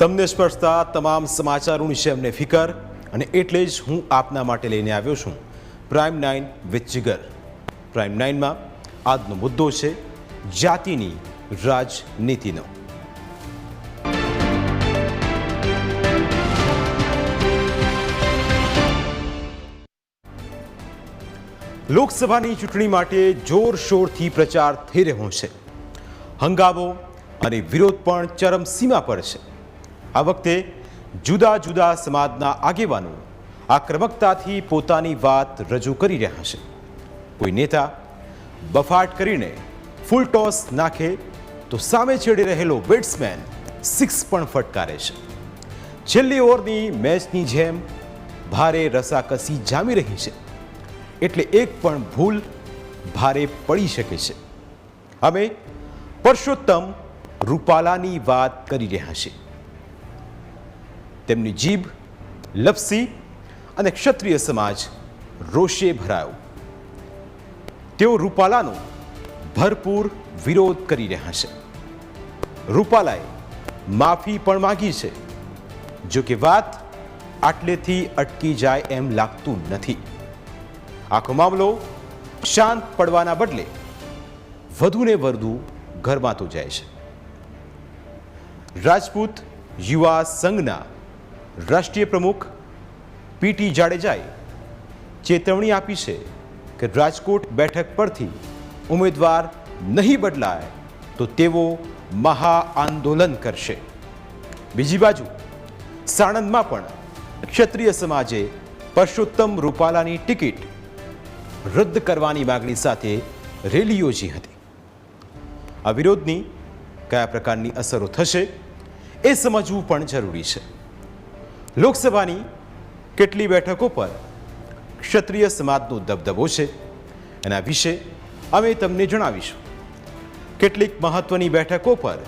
તમને સ્પર્શતા તમામ સમાચારોની છે અમને ફિકર અને એટલે જ હું આપના માટે લઈને આવ્યો છું. Prime nine with Jigar prime નાઇનમાં આજનો મુદ્દો છે જાતિની રાજનીતિનો. લોકસભાની ચૂંટણી માટે જોરશોરથી પ્રચાર થઈ રહ્યો છે. હંગામો અને વિરોધ પણ ચરમસીમા પર છે. આ વખતે જુદા જુદા સમાજના આગેવાનો આક્રમકતાથી પોતાની વાત રજૂ કરી રહ્યા છે. કોઈ નેતા બફાટ કરીને ફૂલ ટોસ નાખે તો સામે છેડે રહેલો બેટ્સમેન સિક્સ પણ ફટકારે છે. છેલ્લી ઓવરની મેચની જેમ ભારે રસાકસી જામી રહી છે. એટલે એક પણ ભૂલ ભારે પડી શકે છે. અમે પરસોત્તમ રૂપાલાની વાત કરી રહ્યા છીએ. તેમની જીભ લપસી અને ક્ષત્રિય સમાજ રોષે ભરાયો. તેઓ રૂપાલાનો ભરપૂર વિરોધ કરી રહ્યા છે. રૂપાલાએ માફી પણ માંગી છે. જો કે વાત આટલેથી અટકી જાય એમ લાગતું નથી. આખો મામલો શાંત પડવાના બદલે વધુને વધુ ગરમાતો જાય છે. રાજપૂત યુવા સંઘના રાષ્ટ્રીય પ્રમુખ પીટી જાડેજાએ ચેતવણી આપી છે કે રાજકોટ બેઠક પરથી ઉમેદવાર નહીં બદલાય તો તેઓ મહા આંદોલન કરશે. બીજી બાજુ, સાણંદમાં પણ ક્ષત્રિય સમાજે પરસોત્તમ રૂપાલાની ટિકિટ રદ કરવાની માગણી સાથે રેલી યોજી હતી. આ વિરોધની કયા પ્રકારની અસરો થશે એ સમજવું પણ જરૂરી છે. લોકસભાની કેટલી બેઠકો પર ક્ષત્રિય સમાજનો દબદબો છે એના વિશે અમે તમને જણાવીશું. કેટલીક મહત્વની બેઠકો પર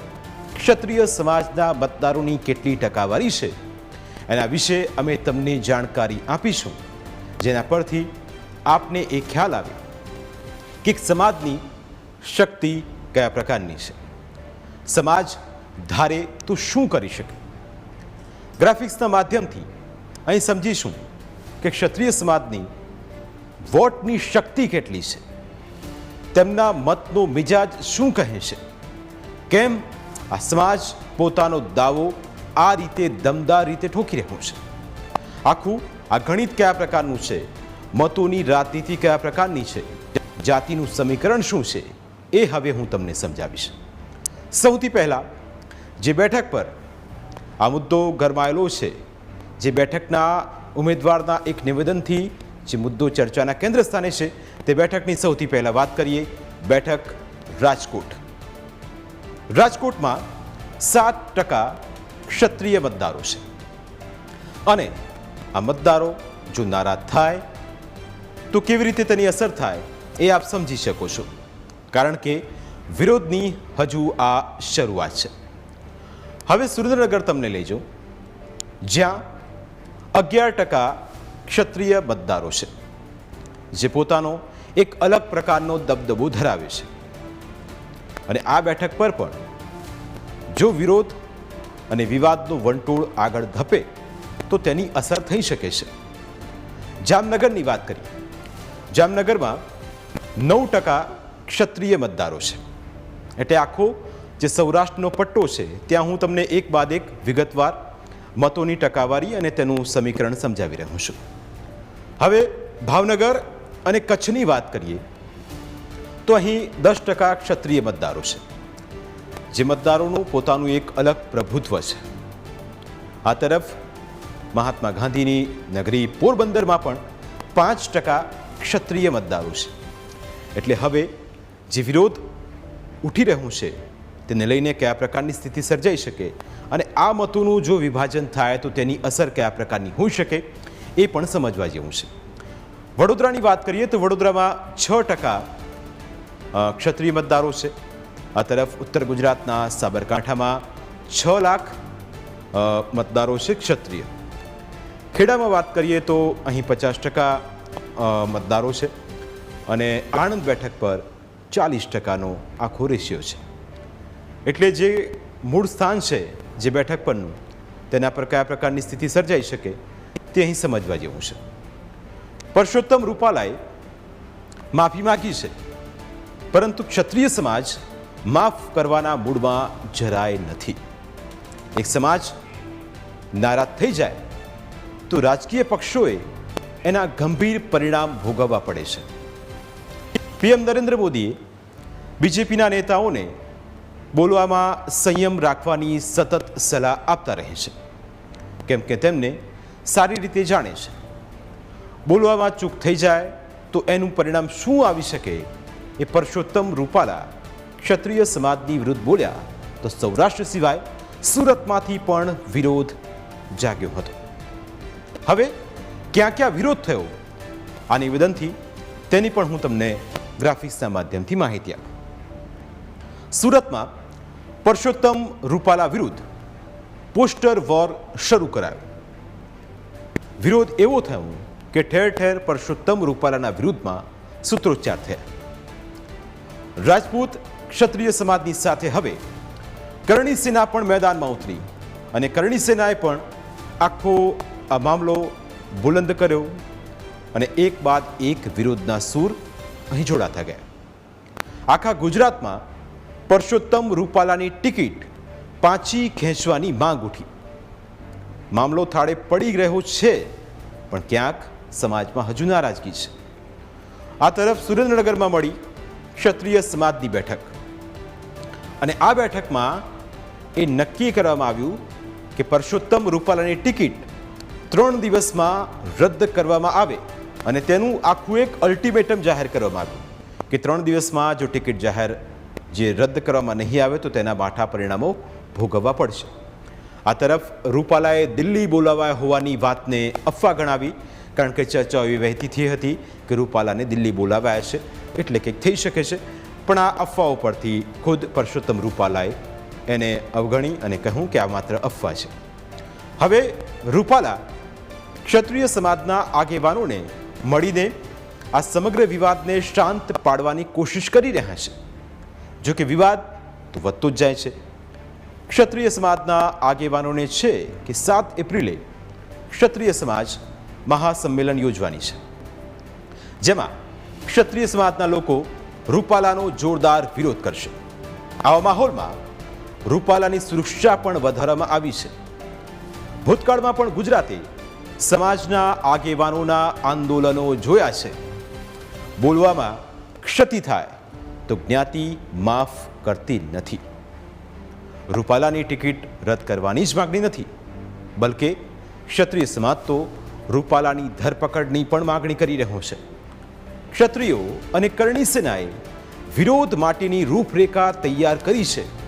ક્ષત્રિય સમાજના મતદારોની કેટલી ટકાવારી છે એના વિશે અમે તમને જાણકારી આપીશું. જેના પરથી આપને એ ખ્યાલ આવે કે સમાજની શક્તિ કયા પ્રકારની છે. સમાજ ધારે તો શું કરી શકે? ગ્રાફિક્સના માધ્યમથી અહીં સમજીશું કે ક્ષત્રિય સમાજની વોટની શક્તિ કેટલી છે? તેમના મતનો મિજાજ શું કહે છે? કેમ આ સમાજ પોતાનો દાવો આ રીતે દમદાર રીતે ઠોકી રહ્યો છે? આખું આ ગણિત કયા પ્રકારનું છે? મતોની રાજનીતિ કયા પ્રકારની છે? જાતિનું સમીકરણ શું છે? એ હવે હું તમને સમજાવીશ. સૌથી પહેલાં જે બેઠક પર આ મુદ્દો ગરમાયેલો છે. જે બેઠકના ઉમેદવારના એક નિવેદનથી જે મુદ્દો ચર્ચાના કેન્દ્ર સ્થાને છે, તે બેઠકની સૌથી પહેલાં વાત કરીએ બેઠક રાજકોટ. રાજકોટમાં સાત ટકા ક્ષત્રિય મતદારો છે. અને આ મતદારો જો નારાજ થાય, તો કેવી રીતે તેની અસર થાય, એ આપ સમજી શકો છો. કારણ કે વિરોધની હજુ આ શરૂઆત છે. હવે સુરેન્દ્રનગર તમને લઈ જાઉં. જ્યાં અગિયાર ટકા ક્ષત્રિય મતદારો છે, જે પોતાનો એક અલગ પ્રકારનો દબદબો ધરાવે છે. અને આ બેઠક પર પણ જો વિરોધ અને વિવાદનું વંટોળ આગળ ધપે, તો તેની અસર થઈ શકે છે. જામનગરની વાત કરીએ, જામનગરમાં નવ ટકા ક્ષત્રિય મતદારો છે. એટલે આખો જે સૌરાષ્ટ્રનો પટ્ટો છે, ત્યાં હું તમને એક બાદ એક વિગતવાર મતોની ટકાવારી અને તેનું સમીકરણ સમજાવી રહ્યો છું. હવે ભાવનગર અને કચ્છની વાત કરીએ, તો અહીં દસ ટકા ક્ષત્રિય મતદારો છે. જે મતદારોનું પોતાનું એક અલગ પ્રભુત્વ છે. આ તરફ મહાત્મા ગાંધીની નગરી પોરબંદરમાં પણ પાંચ ટકા ક્ષત્રિય મતદારો છે. એટલે હવે જે વિરોધ ઉઠી રહ્યું છે તેને લઈને કયા પ્રકારની સ્થિતિ સર્જાઈ શકે અને આ મતોનું જો વિભાજન થાય તો તેની અસર કયા પ્રકારની હોઈ શકે એ પણ સમજવા જેવું છે. વડોદરાની વાત કરીએ તો વડોદરામાં છ ટકા ક્ષત્રિય મતદારો છે. આ તરફ ઉત્તર ગુજરાતના સાબરકાંઠામાં છ લાખ મતદારો છે ક્ષત્રિય. ખેડામાં વાત કરીએ તો અહીં પચાસ ટકા મતદારો છે અને આણંદ બેઠક પર ચાલીસ ટકાનો આખો રેશિયો છે. એટલે જે મૂળ સ્થાન છે, જે બેઠક પરનું, તેના પર કયા પ્રકારની સ્થિતિ સર્જાઈ શકે, તે અહીં સમજવા જેવું છે. પરસોત્તમ રૂપાલાએ માફી માગી છે, પરંતુ ક્ષત્રિય સમાજ માફ કરવાના મૂડમાં જરાય નથી. એક સમાજ નારાજ થઈ જાય, તો રાજકીય પક્ષોએ એના ગંભીર પરિણામ ભોગવવા પડે છે. પીએમ નરેન્દ્ર મોદીએ બીજેપીના નેતાઓને બોલવામાં સંયમ રાખવાની સતત સલાહ આપતા રહે છે. કેમ કે તેમને સારી રીતે જાણે છે. બોલવામાં ચૂક થઈ જાય તો એનું પરિણામ શું આવી શકે? એ પરસોત્તમ રૂપાલા ક્ષત્રિય સમાજની વિરુદ્ધ બોલ્યા તો સૌરાષ્ટ્ર સિવાય સુરતમાંથી પણ વિરોધ જાગ્યો હતો. હવે ક્યાં ક્યાં વિરોધ થયો? આ નિવેદનથી તેની પણ હું તમને ગ્રાફિક્સના માધ્યમથી માહિતી આપું. સુરતમાં પરસોત્તમ રૂપાલા વિરુદ્ધ પોસ્ટર વોર શરૂ કરાયો. વિરોધ એવો થયો કે ઠેર ઠેર પરસોત્તમ રૂપાલાના વિરુદ્ધમાં સૂત્રોચ્ચાર થયા. રાજપૂત ક્ષત્રિય સમાજની સાથે હવે કરણી સેના પણ મેદાનમાં ઉતરી અને કરણી સેનાએ પણ આખો આ મામલો બુલંદ કર્યો અને એક બાદ એક વિરોધના સૂર અહીં જોડાતા ગયા. આખા ગુજરાતમાં પરસોત્તમ રૂપાલાની ટિકિટ પાછી ખેંચવાની માંગ ઉઠી. મામલો થાળે પડી રહ્યો છે, પણ ક્યાંક સમાજમાં હજુ નારાજગી છે. આ તરફ સુરેન્દ્રનગરમાં મળી ક્ષત્રિય સમાજની બેઠક. અને આ બેઠકમાં એ નક્કી કરવામાં આવ્યું કે પરસોત્તમ રૂપાલાની ટિકિટ ત્રણ દિવસમાં રદ કરવામાં આવે અને તેનું આખું એક અલ્ટિમેટમ જાહેર કરવામાં આવ્યું કે ત્રણ દિવસમાં જો ટિકિટ જાહેર જે રદ કરવામાં નહીં આવે તો તેના માઠા પરિણામો ભોગવવા પડશે. આ તરફ રૂપાલાએ દિલ્હી બોલાવાયા હોવાની વાતને અફવા ગણાવી, કારણ કે ચર્ચાઓ એવી વહેતી થઈ હતી કે રૂપાલાને દિલ્હી બોલાવાયા છે, એટલે કંઈક થઈ શકે છે, પણ આ અફવાઓ પરથી ખુદ પરસોત્તમ રૂપાલાએ એને અવગણી અને કહ્યું કે આ માત્ર અફવા છે. હવે રૂપાલા ક્ષત્રિય સમાજના આગેવાનોને મળીને આ સમગ્ર વિવાદને શાંત પાડવાની કોશિશ કરી રહ્યા છે. જો કે વિવાદ તો વધતો જ જાય છે. ક્ષત્રિય સમાજના આગેવાનોને છે કે સાત એપ્રિલે ક્ષત્રિય સમાજ મહાસંમેલન યોજવાની છે. જેમાં ક્ષત્રિય સમાજના લોકો રૂપાલાનો જોરદાર વિરોધ કરશે. આવા માહોલમાં રૂપાલાની સુરક્ષા પણ વધારવામાં આવી છે. ભૂતકાળમાં પણ ગુજરાતે સમાજના આગેવાનોના આંદોલનો જોયા છે. બોલવામાં ક્ષતિ થાય. તો જ્ઞાતિ માફ કરતી નથી. રૂપાલાની ટિકિટ રદ કરવાની જ માગણી નથી. બલકે ક્ષત્રિય સમાજ તો રૂપાલાની ધરપકડની પણ માગણી કરી રહ્યો છે. ક્ષત્રિયો અને કરણી સેનાએ વિરોધ માટેની રૂપરેખા તૈયાર કરી છે.